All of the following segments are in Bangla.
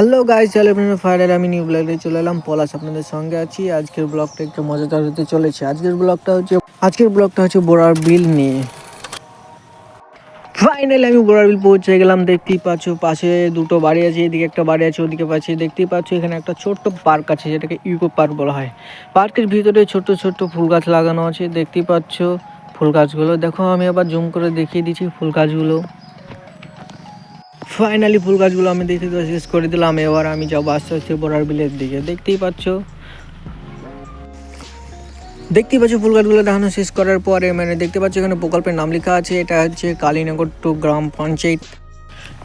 হ্যালো গাইস, চলে ফায়ার আমি নিউ ব্লগে চলে এলাম, পলাশ আপনাদের সঙ্গে আছি। আজকের ব্লগটা একটু মজাদার হতে চলেছে। আজকের ব্লগটা হচ্ছে, আজকের ব্লগটা হচ্ছে বোরার বিল নিয়ে। ফাইনালি আমি বোরার বিল পৌঁছে গেলাম, দেখতেই পাচ্ছ, পাশে দুটো বাড়ি আছে, এদিকে একটা বাড়ি আছে, ওদিকে পাচ্ছি দেখতেই পাচ্ছ, এখানে একটা ছোট্ট পার্ক আছে, যেটাকে ইকো পার্ক বলা হয়। পার্কের ভিতরে ছোট্ট ছোট্ট ফুল গাছ লাগানো আছে, দেখতেই পাচ্ছ ফুল গাছগুলো। দেখো, আমি আবার জুম করে দেখিয়ে দিচ্ছি ফুল গাছগুলো। ফাইনালি ফুল গাছগুলো আমি দেখতে শেষ করে দিলাম। এবার আমি যাব আস্তে আস্তে বড়ার বিলের দিকে। দেখতেই পাচ্ছ? দেখতেই পাচ্ছ ফুল গাছগুলো দেখানো শেষ করার পরে মানে দেখতে পাচ্ছ এখানে প্রকল্পের নাম লেখা আছে। এটা হচ্ছে কালীনগর টু গ্রাম পঞ্চায়েত।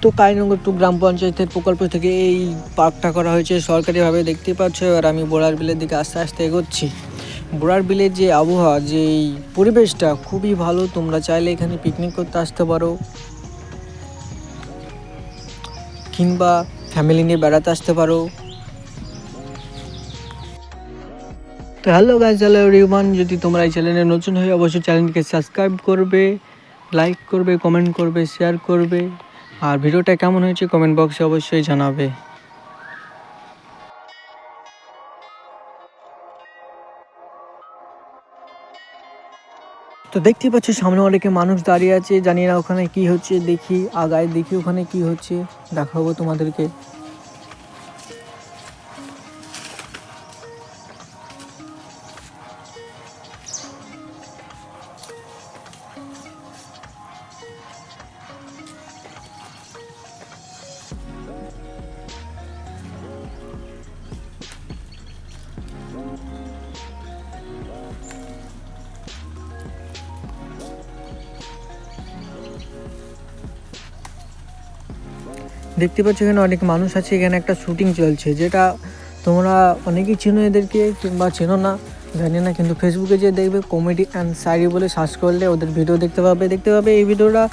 তো কালীনগর টু গ্রাম পঞ্চায়েতের প্রকল্প থেকে এই পার্কটা করা হয়েছে সরকারিভাবে। দেখতেই পাচ্ছ, এবার আমি বোড়ার বিলের দিকে আস্তে আস্তে এগোচ্ছি। বোড়ার বিলের যে আবহাওয়া যে পরিবেশটা, খুবই ভালো। তোমরা চাইলে এখানে পিকনিক করতে আসতে পারো। কিংবা ফ্যামিলি নিয়ে বেড়াতে আসতে পারো। তো হ্যালো গাইজ হ্যালো রিমান যদি তোমরা এই চ্যানেলে নতুন হয়ে অবশ্যই চ্যানেলকে সাবস্ক্রাইব করবে লাইক করবে কমেন্ট করবে শেয়ার করবে। আর ভিডিওটা কেমন হয়েছে কমেন্ট বক্সে অবশ্যই জানাবে। তো দেখতে পাচ্ছ, সামনে অনেকে মানুষ দাঁড়িয়ে আছে। জানি না ওখানে কি হচ্ছে, দেখি, আগায় দেখি ওখানে কি হচ্ছে। দেখাবো তোমাদেরকে। দেখতে পাচ্ছ এখানে অনেক মানুষ আছে, এখানে একটা শুটিং চলছে, যেটা তোমরা অনেকেই চেনো এদেরকে কিংবা চেনো না, জানি না, কিন্তু ফেসবুকে যে দেখবে কমেডি অ্যান্ড সাইরি বলে সার্চ করলে ওদের ভিডিও দেখতে পাবে। দেখতে পাবে এই ভিডিওটা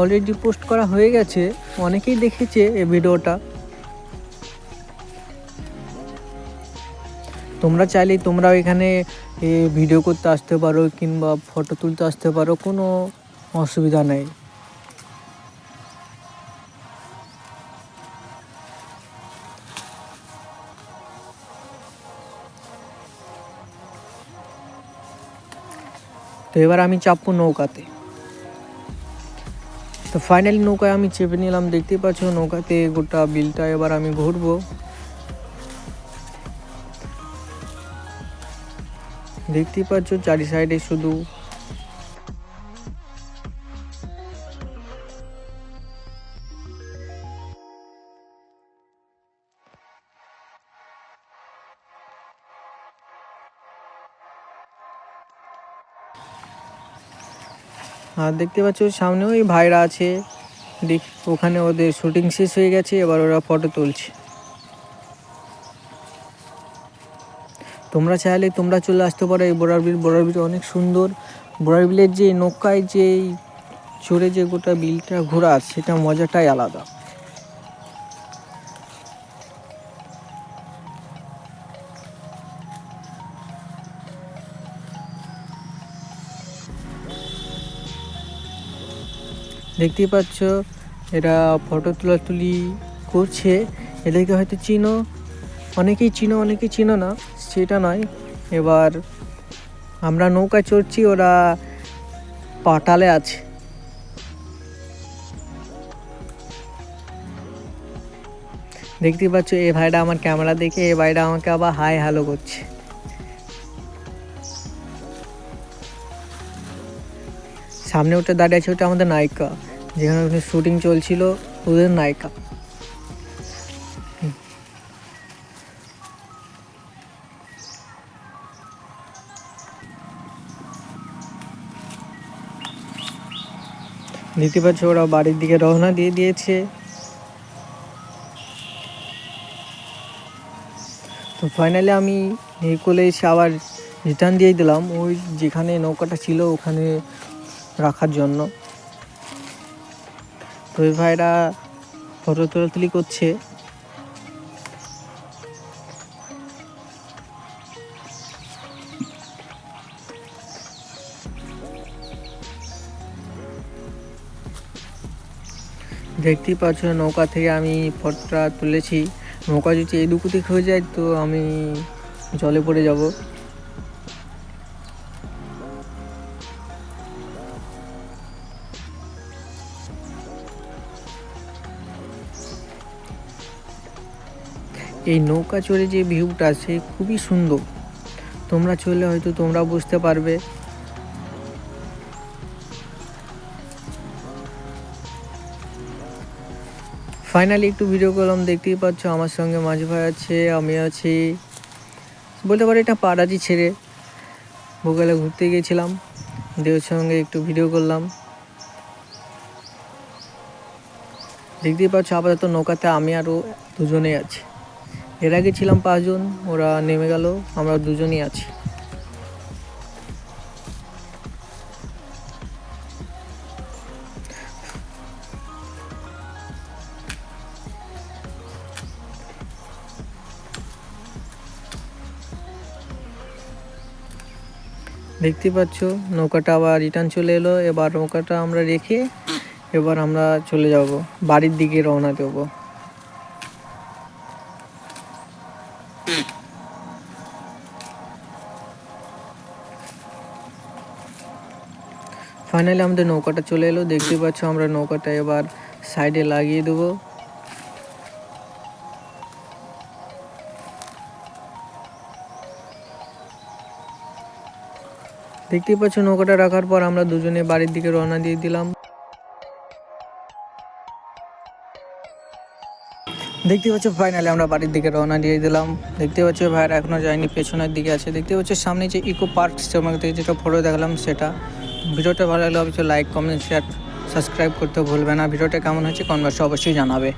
অলরেডি পোস্ট করা হয়ে গেছে, অনেকেই দেখেছে এই ভিডিওটা তোমরা চাইলেই তোমরাও এখানে ভিডিও করতে আসতে পারো কিংবা ফটো তুলতে আসতে পারো, কোনো অসুবিধা নেই। তো এবার আমি চাপবো নৌকাতে। তো ফাইনালি নৌকায় আমি চেপে নিলাম, দেখতেই পাচ্ছ নৌকাতে গোটা বিলটা এবার আমি ঘুরবো। দেখতেই পাচ্ছ চারি সাইডে শুধু আর দেখতে পাচ্ছ সামনে ওই ভাইরা আছে। দেখ, ওখানে ওদের শুটিং শেষ হয়ে গেছে, এবার ওরা ফটো তুলছে। তোমরা চাইলে তোমরা চলে আসতে পারো এই বোরার বিল। বোরার বিল অনেক সুন্দর। বোরার বিলের যে নৌকায় যে চড়ে যে গোটা বিলটা ঘোরা, সেটা মজাটাই আলাদা। দেখতেই পাচ্ছ, এরা ফটো তোলাতুলি করছে। এদেরকে হয়তো চিনো। অনেকেই চিনো অনেকেই চিনো না, সেটা নয়। এবার আমরা নৌকায় চড়ছি, ওরা পাটালে আছে। দেখতেই পাচ্ছ এই ভাইটা আমার ক্যামেরা দেখে এই ভাইটা আমাকে আবার হাই হ্যালো করছে। সামনে ওটা দাঁড়িয়ে আছে ওটা আমাদের নায়িকা। যেখানে শুটিং চলছিল, ওদের নায়িকা। দেখতে পাচ্ছ ওরা বাড়ির দিকে রওনা দিয়ে দিয়েছে। তো ফাইনালি আমি এই কোলে এসে আবার রিটার্ন দিয়ে দিলাম। ওই যেখানে নৌকাটা ছিল, ওখানে রাখার জন্য। ওই ভাইরা ফটো তোলাতুলি করছে। দেখতেই পাচ্ছ নৌকা থেকে আমি ফটোটা তুলেছি। নৌকা যদি এদিক ওদিক হয়ে যায় তো আমি জলে পড়ে যাব। এই নৌকা চড়ে যে ভিউটা, সে খুবই সুন্দর। তোমরা চলে হয়তো তোমরা বুঝতে পারবে। ফাইনালি একটু ভিডিও করলাম। দেখতেই পাচ্ছ আমার সঙ্গে মাঝ ভাই আছে, আমি আছি। বলতে পারি এটা পাড়াজি ছেড়ে ভোকালে ঘুরতে গিয়েছিলাম। দেওর সঙ্গে একটু ভিডিও করলাম। দেখতেই পাচ্ছ আপাতত নৌকাতে আমি আরও দুজনেই আছি। এর আগে ছিলাম পাঁচজন, ওরা নেমে গেল, আমরা দুজনই আছি। দেখতে পাচ্ছ, নৌকাটা আবার রিটার্ন চলে এলো, এবার নৌকাটা আমরা রেখে এবার আমরা চলে যাব, বাড়ির দিকে রওনা দেবো। ফাইনালি আমাদের নৌকাটা চলে এলো। দেখতে পাচ্ছ আমরা নৌকাটা এবার সাইডে লাগিয়ে দেবো। দেখতেই পাচ্ছ নৌকাটা রাখার পর আমরা দুজনে বাড়ির দিকে রওনা দিয়ে দিলাম। দেখতে পাচ্ছ ফাইনালি আমরা বাড়ির দিকে রওনা দিয়ে দিলাম। দেখতে পাচ্ছ ভাইরা এখনও যায়নি, পেছনের দিকে আছে। দেখতে পাচ্ছ সামনে যে ইকো পার্ক তোমাকে যেটা ফটো দেখালাম সেটা। ভিডিওটা ভালো লাগলে অবশ্যই লাইক কমেন্ট শেয়ার সাবস্ক্রাইব করতে ভুলবে না। ভিডিওটা কেমন হয়েছে কনভার্সে অবশ্যই জানাবে।